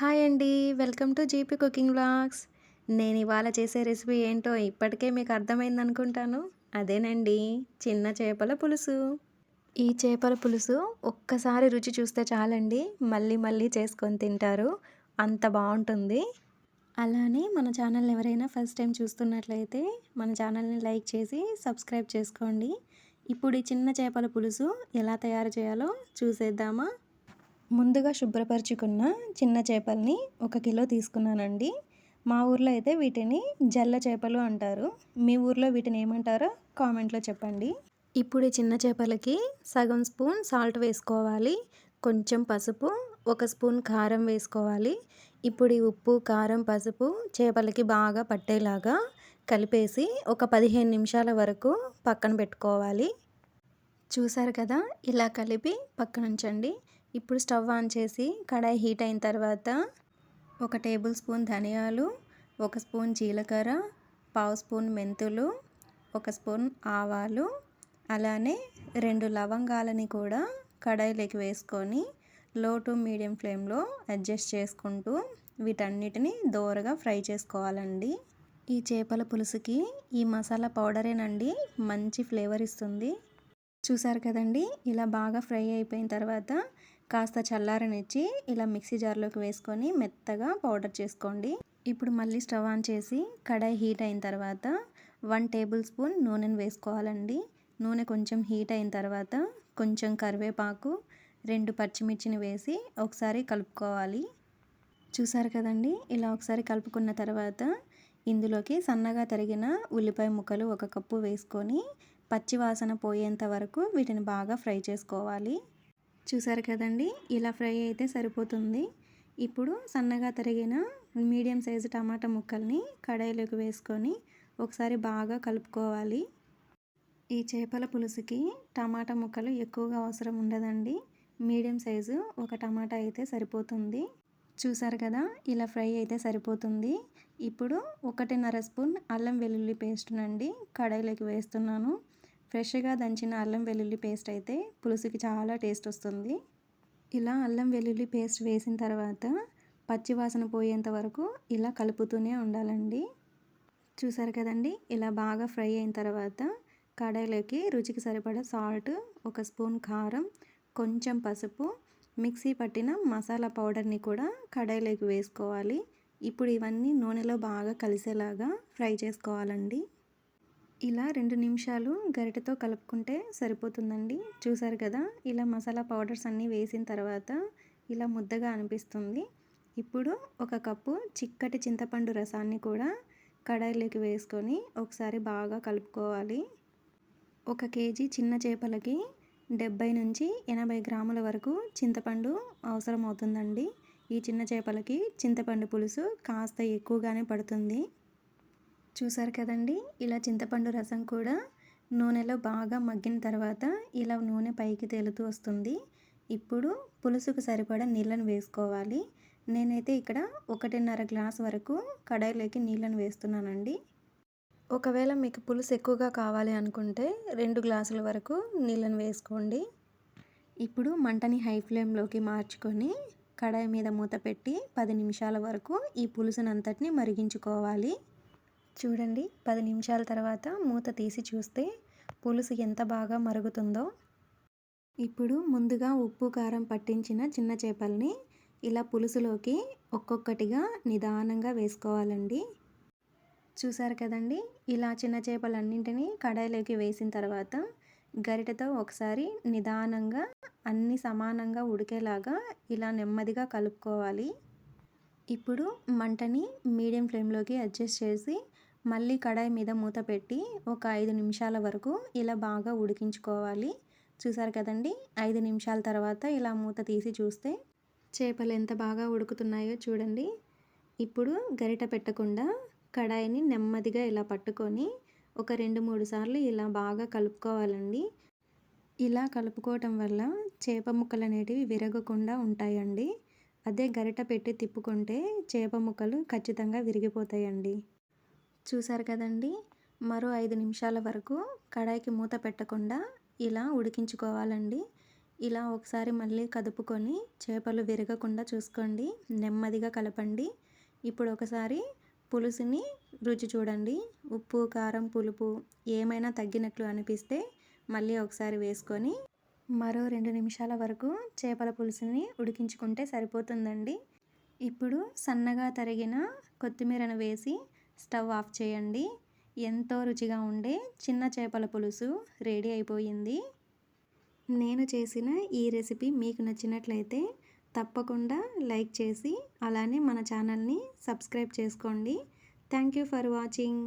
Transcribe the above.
Hi అండి. Welcome to GP cooking blogs నేను ఇవాళ చేసే రెసిపీ ఏంటో ఇప్పటికే మీకు అర్థమైంది అనుకుంటాను. అదేనండి చిన్న చేపల పులుసు. ఈ చేపల పులుసు ఒక్కసారి రుచి చూస్తే చాలండి. మళ్ళీ మళ్ళీ చేసుకొని తింటారు. అంత బాగుంటుంది. అలానే మన ఛానల్ని ఎవరైనా ఫస్ట్ టైం చూస్తున్నట్లయితే మన ఛానల్ని లైక్ చేసి సబ్స్క్రైబ్ చేసుకోండి. ఇప్పుడు ఈ చిన్న చేపల పులుసు ఎలా తయారు చేయాలో చూసేద్దామా? ముందుగా శుభ్రపరచుకున్న చిన్న చేపల్ని ఒక కిలో తీసుకున్నానండి. మా ఊర్లో అయితే వీటిని జల్ల చేపలు అంటారు. మీ ఊర్లో వీటిని ఏమంటారో కామెంట్లో చెప్పండి. ఇప్పుడు చిన్న చేపలకి సగం స్పూన్ సాల్ట్ వేసుకోవాలి. కొంచెం పసుపు ఒక స్పూన్ కారం వేసుకోవాలి. ఇప్పుడు ఈ ఉప్పు కారం పసుపు చేపలకి బాగా పట్టేలాగా కలిపేసి ఒక పదిహేను నిమిషాల వరకు పక్కన పెట్టుకోవాలి. చూసారు కదా? ఇలా కలిపి పక్కనుంచండి. ఇప్పుడు స్టవ్ ఆన్ చేసి కడాయి హీట్ అయిన తర్వాత ఒక టేబుల్ స్పూన్ ధనియాలు ఒక స్పూన్ జీలకర్ర పావు స్పూన్ మెంతులు ఒక స్పూన్ ఆవాలు అలానే రెండు లవంగాలని కూడా కడాయిలోకి వేసుకొని లో టు మీడియం ఫ్లేమ్లో అడ్జస్ట్ చేసుకుంటూ వీటన్నిటిని దోరగా ఫ్రై చేసుకోవాలండి. ఈ చేపల పులుసుకి ఈ మసాలా పౌడరేనండి మంచి ఫ్లేవర్ ఇస్తుంది. చూసారు కదండి? ఇలా బాగా ఫ్రై అయిపోయిన తర్వాత కాస్త చల్లారనిచ్చి ఇలా మిక్సీ జార్లోకి వేసుకొని మెత్తగా పౌడర్ చేసుకోండి. ఇప్పుడు మళ్ళీ స్టవ్ ఆన్ చేసి కడాయి హీట్ అయిన తర్వాత వన్ టేబుల్ స్పూన్ నూనెను వేసుకోవాలండి. నూనె కొంచెం హీట్ అయిన తర్వాత కొంచెం కరివేపాకు రెండు పచ్చిమిర్చిని వేసి ఒకసారి కలుపుకోవాలి. చూసారు కదండి? ఇలా ఒకసారి కలుపుకున్న తర్వాత ఇందులోకి సన్నగా తరిగిన ఉల్లిపాయ ముక్కలు ఒక కప్పు వేసుకొని పచ్చివాసన పోయేంత వరకు వీటిని బాగా ఫ్రై చేసుకోవాలి. చూసారు కదండి? ఇలా ఫ్రై అయితే సరిపోతుంది. ఇప్పుడు సన్నగా తరిగిన మీడియం సైజు టమాటా ముక్కల్ని కడాయిలోకి వేసుకొని ఒకసారి బాగా కలుపుకోవాలి. ఈ చేపల పులుసుకి టమాటా ముక్కలు ఎక్కువగా అవసరం ఉండదండి. మీడియం సైజు ఒక టమాటా అయితే సరిపోతుంది. చూసారు కదా? ఇలా ఫ్రై అయితే సరిపోతుంది. ఇప్పుడు ఒకటిన్నర స్పూన్ అల్లం వెల్లుల్లి పేస్ట్నండి కడాయిలోకి వేస్తున్నాను. ఫ్రెష్గా దంచిన అల్లం వెల్లుల్లి పేస్ట్ అయితే పులుసుకి చాలా టేస్ట్ వస్తుంది. ఇలా అల్లం వెల్లుల్లి పేస్ట్ వేసిన తర్వాత పచ్చివాసన పోయేంత వరకు ఇలా కలుపుతూనే ఉండాలండి. చూసారు కదండి? ఇలా బాగా ఫ్రై అయిన తర్వాత కడాయిలోకి రుచికి సరిపడా సాల్ట్ ఒక స్పూన్ కారం కొంచెం పసుపు మిక్సీ పట్టిన మసాలా పౌడర్ని కూడా కడాయిలోకి వేసుకోవాలి. ఇప్పుడు ఇవన్నీ నూనెలో బాగా కలిసేలాగా ఫ్రై చేసుకోవాలండి. ఇలా రెండు నిమిషాలు గరిటెతో కలుపుకుంటే సరిపోతుందండి. చూసారు కదా ఇలా మసాలా పౌడర్స్ అన్నీ వేసిన తర్వాత ఇలా ముద్దగా అనిపిస్తుంది. ఇప్పుడు ఒక కప్పు చిక్కటి చింతపండు రసాన్ని కూడా కడాయిలోకి వేసుకొని ఒకసారి బాగా కలుపుకోవాలి. ఒక కేజీ చిన్న చేపలకి డెబ్బై నుంచి ఎనభై గ్రాముల వరకు చింతపండు అవసరం అవుతుందండి ఈ చిన్న చేపలకి చింతపండు పులుసు కాస్త ఎక్కువగానే పడుతుంది. చూసారు కదండి? ఇలా చింతపండు రసం కూడా నూనెలో బాగా మగ్గిన తర్వాత ఇలా నూనె పైకి తేలుతూ వస్తుంది. ఇప్పుడు పులుసుకు సరిపడా నీళ్ళను వేసుకోవాలి. నేనైతే ఇక్కడ ఒకటిన్నర గ్లాస్ వరకు కడాయిలోకి నీళ్ళను వేస్తున్నానండి. ఒకవేళ మీకు పులుసు ఎక్కువగా కావాలి అనుకుంటే రెండు గ్లాసుల వరకు నీళ్ళను వేసుకోండి. ఇప్పుడు మంటని హై ఫ్లేమ్లోకి మార్చుకొని కడాయి మీద మూత పెట్టి పది నిమిషాల వరకు ఈ పులుసునంతటిని మరిగించుకోవాలి. చూడండి పది నిమిషాల తర్వాత మూత తీసి చూస్తే పులుసు ఎంత బాగా మరుగుతుందో. ఇప్పుడు ముందుగా ఉప్పు కారం పట్టించిన చిన్న చేపల్ని ఇలా పులుసులోకి ఒక్కొక్కటిగా నిదానంగా వేసుకోవాలండి. చూసారు కదండి ఇలా చిన్న చేపలన్నింటినీ కడాయిలోకి వేసిన తర్వాత గరిటతో ఒకసారి నిదానంగా అన్ని సమానంగా ఉడికేలాగా ఇలా నెమ్మదిగా కలుపుకోవాలి. ఇప్పుడు మంటని మీడియం ఫ్లేమ్లోకి అడ్జస్ట్ చేసి మళ్ళీ కడాయి మీద మూత పెట్టి ఒక ఐదు నిమిషాల వరకు ఇలా బాగా ఉడికించుకోవాలి. చూసారు కదండి? ఐదు నిమిషాల తర్వాత ఇలా మూత తీసి చూస్తే చేపలు ఎంత బాగా ఉడుకుతున్నాయో చూడండి. ఇప్పుడు గరిట పెట్టకుండా కడాయిని నెమ్మదిగా ఇలా పట్టుకొని ఒక రెండు మూడు సార్లు ఇలా బాగా కలుపుకోవాలండి. ఇలా కలుపుకోవటం వల్ల చేప ముక్కలు అనేటివి విరగకుండా ఉంటాయండి. అదే గరిట పెట్టి తిప్పుకుంటే చేప ముక్కలు ఖచ్చితంగా విరిగిపోతాయండి. చూసారు కదండి. మరో ఐదు నిమిషాల వరకు కడాయికి మూత పెట్టకుండా ఇలా ఉడికించుకోవాలండి. ఇలా ఒకసారి మళ్ళీ కదుపుకొని చేపలు విరగకుండా చూసుకోండి. నెమ్మదిగా కలపండి. ఇప్పుడు ఒకసారి పులుసుని రుచి చూడండి. ఉప్పు కారం పులుపు ఏమైనా తగ్గినట్లు అనిపిస్తే మళ్ళీ ఒకసారి వేసుకొని మరో రెండు నిమిషాల వరకు చేపల పులుసుని ఉడికించుకుంటే సరిపోతుందండి. ఇప్పుడు సన్నగా తరిగిన కొత్తిమీరను వేసి స్టవ్ ఆఫ్ చేయండి. ఎంతో రుచిగా ఉండే చిన్న చేపల పులుసు రెడీ అయిపోయింది. నేను చేసిన ఈ రెసిపీ మీకు నచ్చినట్లయితే తప్పకుండా లైక్ చేసి అలానే మన ఛానల్ని సబ్స్క్రైబ్ చేసుకోండి. Thank you for watching.